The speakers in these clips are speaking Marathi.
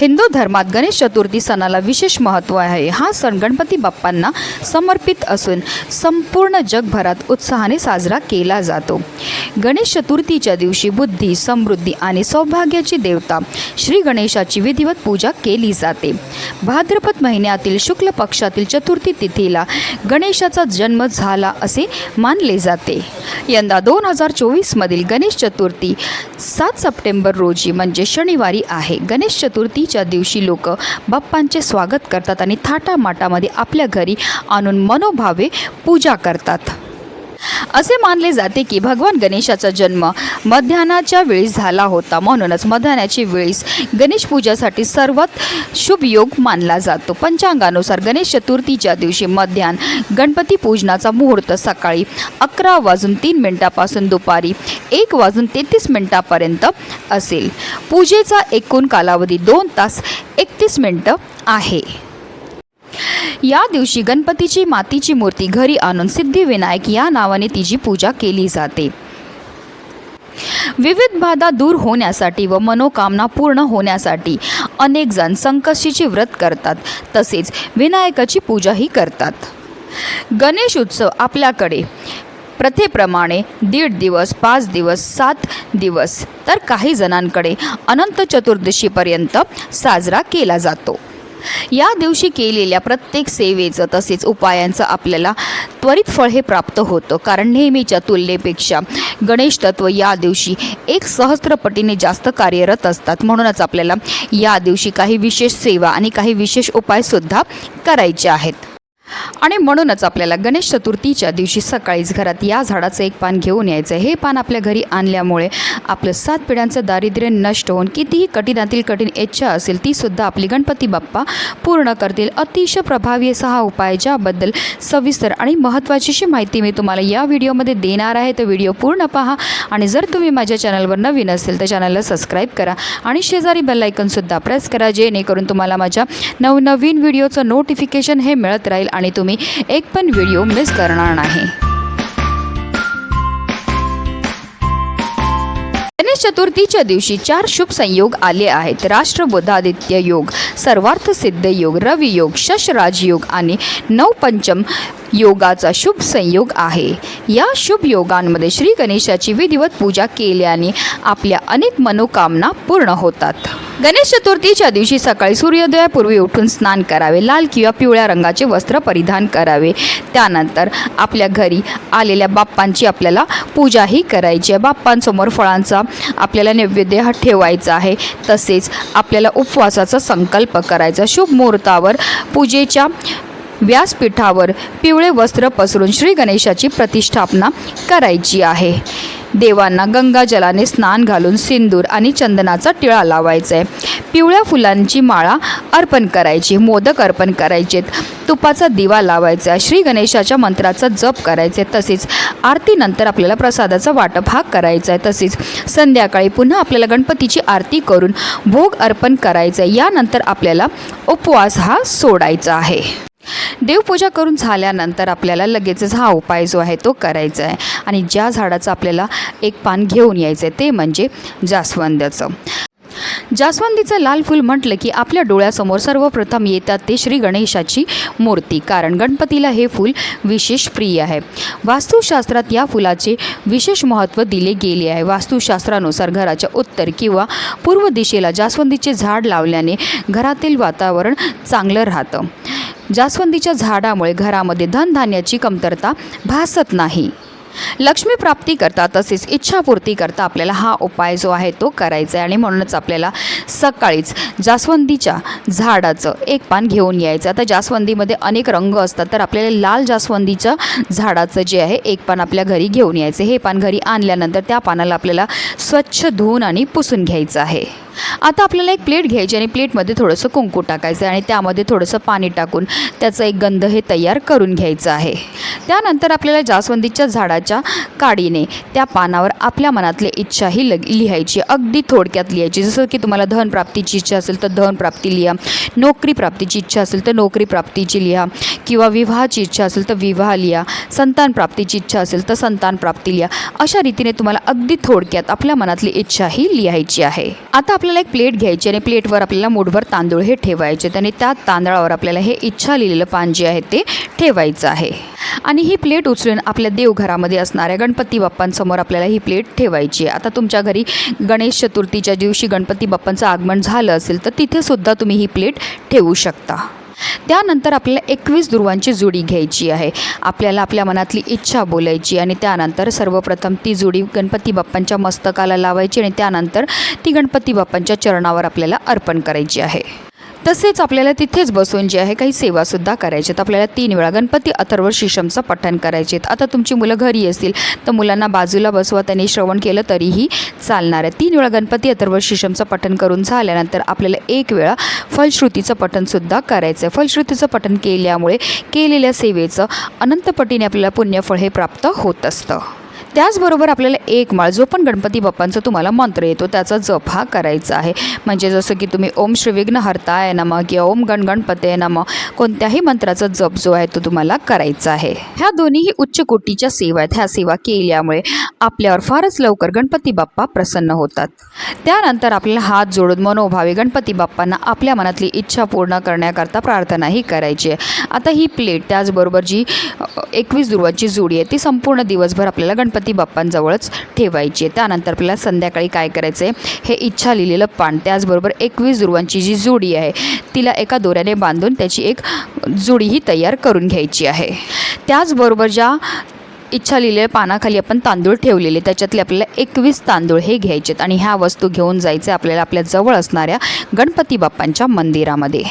हिंदू धर्मात गणेश चतुर्थी सणाला विशेष महत्त्व आहे. हा सण गणपती बाप्पांना समर्पित असून संपूर्ण जगभरात उत्साहाने साजरा केला जातो. गणेश चतुर्थीच्या दिवशी बुद्धी समृद्धी आणि सौभाग्याची देवता श्री गणेशाची विधिवत पूजा केली जाते. भाद्रपद महिन्यातील शुक्ल पक्षातील चतुर्थी तिथीला गणेशाचा जन्म झाला असे मानले जाते. यंदा दोन हजार चोवीसमधील गणेश चतुर्थी सात सप्टेंबर रोजी म्हणजे शनिवारी आहे. गणेश चतुर्थी चतुर्थीच्या दिवशी लोक बाप्पांचे स्वागत करतात आणि थाटामाटामध्ये आपल्या घरी आणून मनोभावे पूजा करतात. असे मानले जाते की भगवान गणेशाचा जन्म मध्यान्हाच्या वेळीस झाला होता. म्हणूनच मध्यान्हाची वेळीस गणेश पूजासाठी सर्वात शुभ योग मानला जातो. पंचांगानुसार गणेश चतुर्थीच्या दिवशी मध्यान गणपती पूजनाचा मुहूर्त सकाळी अकरा वाजून तीन मिनिटापासून दुपारी एक वाजून तेहतीस मिनिटापर्यंत असेल. पूजेचा एकूण कालावधी दोन तास एकतीस मिनटं आहे. या दिवशी गणपतीची मातीची मूर्ती घरी आणून सिद्धिविनायक या नावाने तिची पूजा केली जाते. विविध बाधा दूर होण्यासाठी व मनोकामना पूर्ण होण्यासाठी अनेक जण संकष्टीचे व्रत करतात. तसेच विनायकाची पूजाही करतात. गणेश उत्सव आपल्याकडे प्रथेप्रमाणे दीड दिवस पाच दिवस सात दिवस तर काही जणांकडे अनंत चतुर्दशीपर्यंत साजरा केला जातो. या दिवशी केलेल्या प्रत्येक सेवेचं तसेच उपायांचं आपल्याला त्वरित फळ हे प्राप्त होतं. कारण नेहमीच्या तुलनेपेक्षा गणेश तत्व या दिवशी एक सहस्त्रपटीने जास्त कार्यरत असतात. म्हणूनच आपल्याला या दिवशी काही विशेष सेवा आणि काही विशेष उपायसुद्धा करायचे आहेत. आणि म्हणूनच आपल्याला गणेश चतुर्थीच्या दिवशी सकाळीच घरात या झाडाचं एक पान घेऊन यायचं हे पान आपल्या घरी आणल्यामुळे आपलं सात पिढ्यांचं दारिद्र्य नष्ट होऊन कितीही कठीणातील कठीण इच्छा असेल तीसुद्धा आपली गणपती बाप्पा पूर्ण करतील. अतिशय प्रभावी असा हा उपाय ज्याबद्दल सविस्तर आणि महत्त्वाचीशी माहिती मी तुम्हाला या व्हिडिओमध्ये देणार आहे. तर व्हिडिओ पूर्ण पहा आणि जर तुम्ही माझ्या चॅनलवर नवीन असेल तर चॅनलला सबस्क्राईब करा आणि शेजारी बेलायकनसुद्धा प्रेस करा जेणेकरून तुम्हाला माझ्या नवनवीन व्हिडिओचं नोटिफिकेशन हे मिळत राहील आणि तुम्ही एक पण व्हिडिओ मिस करणार नाही. गणेश चतुर्थीच्या दिवशी चार शुभ संयोग आले आहेत. राष्ट्रबोधादित्य योग सर्वार्थ सिद्ध योग रवी योग शशराज योग आणि नवपंचम योगाचा शुभ संयोग आहे. या शुभ योगांमध्ये श्री गणेशाची विधिवत पूजा केल्याने आपल्या अनेक मनोकामना पूर्ण होतात. गणेश चतुर्थीच्या दिवशी सकाळी सूर्योदयापूर्वी उठून स्नान करावे लाल किंवा पिवळ्या रंगाचे वस्त्र परिधान करावे. त्यानंतर आपल्या घरी आलेल्या बाप्पांची आपल्याला पूजाही करायची आहे. बाप्पांसमोर फळांचा आपल्याला नैवेद्य हा ठेवायचा आहे. तसेच आपल्याला उपवासाचा संकल्प करायचा. शुभ मुहूर्तावर पूजेच्या व्यासपीठावर पिवळे वस्त्र पसरून श्री गणेशाची प्रतिष्ठापना करायची आहे. देवांना गंगाजलाने स्नान घालून सिंदूर आणि चंदनाचा टिळा लावायचा. आहे पिवळ्या फुलांची माळा अर्पण करायची मोदक अर्पण करायचेत तुपाचा दिवा लावायचा आहे श्री गणेशाच्या मंत्राचा जप करायचे तसेच आरतीनंतर आपल्याला प्रसादाचा वाटप हा करायचा आहे. तसेच संध्याकाळी पुन्हा आपल्याला गणपतीची आरती करून भोग अर्पण करायचा. आहे यानंतर आपल्याला उपवास हा सोडायचा आहे. देवपूजा करून झाल्यानंतर आपल्याला लगेचच हा उपाय जो आहे तो करायचा आहे. आणि ज्या झाडाचं आपल्याला एक पान घेऊन यायचं आहे ते म्हणजे जास्वंदाचं. जास्वंदीचं लाल फूल म्हटलं की आपल्या डोळ्यासमोर सर्वप्रथम येतात ते श्री गणेशाची मूर्ती. कारण गणपतीला हे फूल विशेष प्रिय आहे. वास्तुशास्त्रात या फुलाचे विशेष महत्त्व दिले गेले आहे. वास्तुशास्त्रानुसार घराच्या उत्तर किंवा पूर्व दिशेला जास्वंदीचे झाड लावल्याने घरातील वातावरण चांगलं राहतं. जास्वंदीच्या झाडामुळे घरामध्ये धनधान्याची कमतरता भासत नाही. लक्ष्मी प्राप्ती करता तसेच इच्छापूर्ती करता आपल्याला हा उपाय जो आहे तो करायचा आहे. आणि म्हणूनच आपल्याला सकाळीच जास्वंदीच्या झाडाचं एक पान घेऊन यायचं. आता जास्वंदीमध्ये अनेक रंग असतात तर आपल्याला लाल जास्वंदीच्या झाडाचं जे आहे एक पान आपल्या घरी घेऊन यायचं हे पान घरी आणल्यानंतर त्या पानाला आपल्याला स्वच्छ धुवून आणि पुसून घ्यायचं आहे. आता आपल्याला एक प्लेट घ्यायची आणि प्लेटमध्ये थोडंसं कुंकू टाकायचं आहे आणि त्यामध्ये थोडंसं पाणी टाकून त्याचं एक गंध हे तयार करून घ्यायचं आहे. त्यानंतर आपल्याला जास्वंदीच्या झाडाच्या काडीने त्या पानावर आपल्या मनातली इच्छाही लग लिहायची अगदी थोडक्यात लिहायची. जसं की तुम्हाला धन प्राप्तीची इच्छा असेल तर धन प्राप्ती लिहा. नोकरी प्राप्तीची इच्छा असेल तर नोकरी प्राप्तीची लिहा. किंवा विवाहाची इच्छा असेल तर विवाह लिहा. संतान प्राप्तीची इच्छा असेल तर संतान प्राप्ती लिहा. अशा रीतीने तुम्हाला अगदी थोडक्यात आपल्या मनातली इच्छा ही लिहायची आहे. आता आपल्याला एक प्लेट घ्यायची आणि प्लेटवर आपल्याला मुठभर तांदूळ हे ठेवायचे. आणि त्या तांदळावर आपल्याला हे इच्छा लिहिलेलं पान जे आहे ते ठेवायचं आहे. आणि ही प्लेट उचलून आपल्या देवघरामध्ये असणाऱ्या गणपती बाप्पांसमोर आपल्याला ही प्लेट ठेवायची आहे. आता तुमच्या घरी गणेश चतुर्थीच्या दिवशी गणपती बाप्पांचं आगमन झालं असेल तर तिथेसुद्धा तुम्ही ही प्लेट ठेवू शकता. त्यानंतर आपल्याला एकवीस दुर्वांची जुडी घ्यायची आहे. आपल्याला आपल्या मनातली इच्छा बोलायची आणि त्यानंतर सर्वप्रथम ती जुडी गणपती बाप्पांच्या मस्तकाला लावायची आणि त्यानंतर ती गणपती बाप्पांच्या चरणावर आपल्याला अर्पण करायची आहे. तसेच आपल्याला तिथेच बसून जे आहे काही सेवासुद्धा करायच्यात आपल्याला तीन वेळा गणपती अथर्व शिशमचं पठण करायचे आता तुमची मुलं घरी असतील तर मुलांना बाजूला बसवा त्यांनी श्रवण केलं तरीही चालणार आहे. तीन वेळा गणपती अथर्व शिशमचं पठण करून झाल्यानंतर आपल्याला एक वेळा फलश्रुतीचं पठणसुद्धा करायचं आहे. फलश्रुतीचं पठण केल्यामुळे केलेल्या सेवेचं अनंतपटीने आपल्याला पुण्यफळ हे प्राप्त होत असतं. त्याचबरोबर आपल्याला एक माळ जो पण गणपती बाप्पांचा तुम्हाला मंत्र येतो त्याचा जप हा करायचा आहे. म्हणजे जसं की तुम्ही ओम श्री विघ्न हरताय नम किंवा ओम गण गणपते नम कोणत्याही मंत्राचा जप जो आहे तो तुम्हाला करायचा आहे. ह्या दोन्हीही उच्च कोटीच्या सेवा आहेत. ह्या सेवा केल्यामुळे आपल्यावर फारच लवकर गणपती बाप्पा प्रसन्न होतात. त्यानंतर आपल्याला हात जोडून मनोभावे गणपती बाप्पांना आपल्या मनातली इच्छा पूर्ण करण्याकरता प्रार्थनाही करायची आहे. आता ही प्लेट त्याचबरोबर जी एकवीस दुर्वांची जोडी आहे ती संपूर्ण दिवसभर आपल्याला गणपती गणपती बाप्पांजवळच ठेवायची आहे. त्यानंतर आपल्याला संध्याकाळी काय करायचं आहे हे इच्छा लिहिलेलं पान त्याचबरोबर एकवीस दुर्वांची जी जोडी आहे तिला एका दोऱ्याने बांधून त्याची एक जोडीही तयार करून घ्यायची आहे. त्याचबरोबर ज्या इच्छा लिहिलेल्या पानाखाली आपण तांदूळ ठेवलेले त्याच्यातले आपल्याला एकवीस तांदूळ हे घ्यायचेत. आणि ह्या वस्तू घेऊन जायचे आपल्याला आपल्या जवळ असणाऱ्या गणपती बाप्पांच्या मंदिरामध्ये.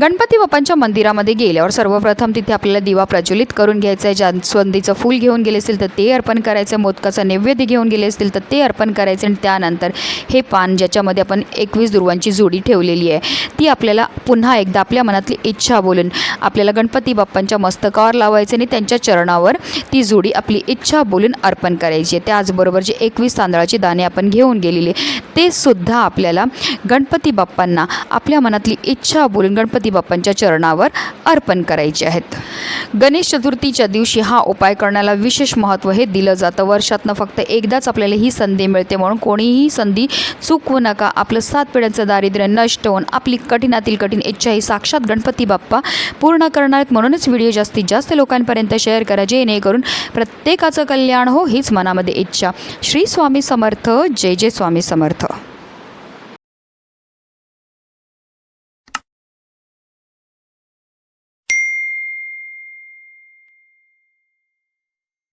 गणपती बाप्पांच्या मंदिरामध्ये गेल्यावर सर्वप्रथम तिथे आपल्याला दिवा प्रज्वलित करून घ्यायचा आहे. जास्वंदीचं फूल घेऊन गेले असतील तर ते अर्पण करायचं मोदकाचा नैवेद्य घेऊन गेले असतील तर ते अर्पण करायचे आणि त्यानंतर हे पान ज्याच्यामध्ये आपण एकवीस दुर्वांची जोडी ठेवलेली आहे ती आपल्याला पुन्हा एकदा आपल्या मनातली इच्छा बोलून आपल्याला गणपती बाप्पांच्या मस्तकावर लावायचं आणि त्यांच्या चरणावर ती जोडी आपली इच्छा बोलून अर्पण करायची आहे. त्याचबरोबर जे एकवीस तांदळाचे दाणे आपण घेऊन गेलेले ते सुद्धा आपल्याला गणपती बाप्पांना आपल्या मनातली इच्छा बोलून गणपती बाप्पांच्या चरणावर अर्पण करायचे आहेत. गणेश चतुर्थीच्या दिवशी हा उपाय करण्याला विशेष महत्त्व हे दिलं जातं. वर्षातनं फक्त एकदाच आपल्याला ही संधी मिळते म्हणून कोणीही संधी चुकवू नका. आपलं सात पिढ्यांचं दारिद्र्य नष्ट होऊन आपली कठीणातील कठीण इच्छा ही साक्षात गणपती बाप्पा पूर्ण करणार आहेत म्हणूनच व्हिडिओ जास्तीत जास्त लोकांपर्यंत शेअर करा. जेणेकरून प्रत्येकाचं कल्याण हो हीच मनामध्ये इच्छा. श्री स्वामी समर्थ. जय जय स्वामी समर्थ.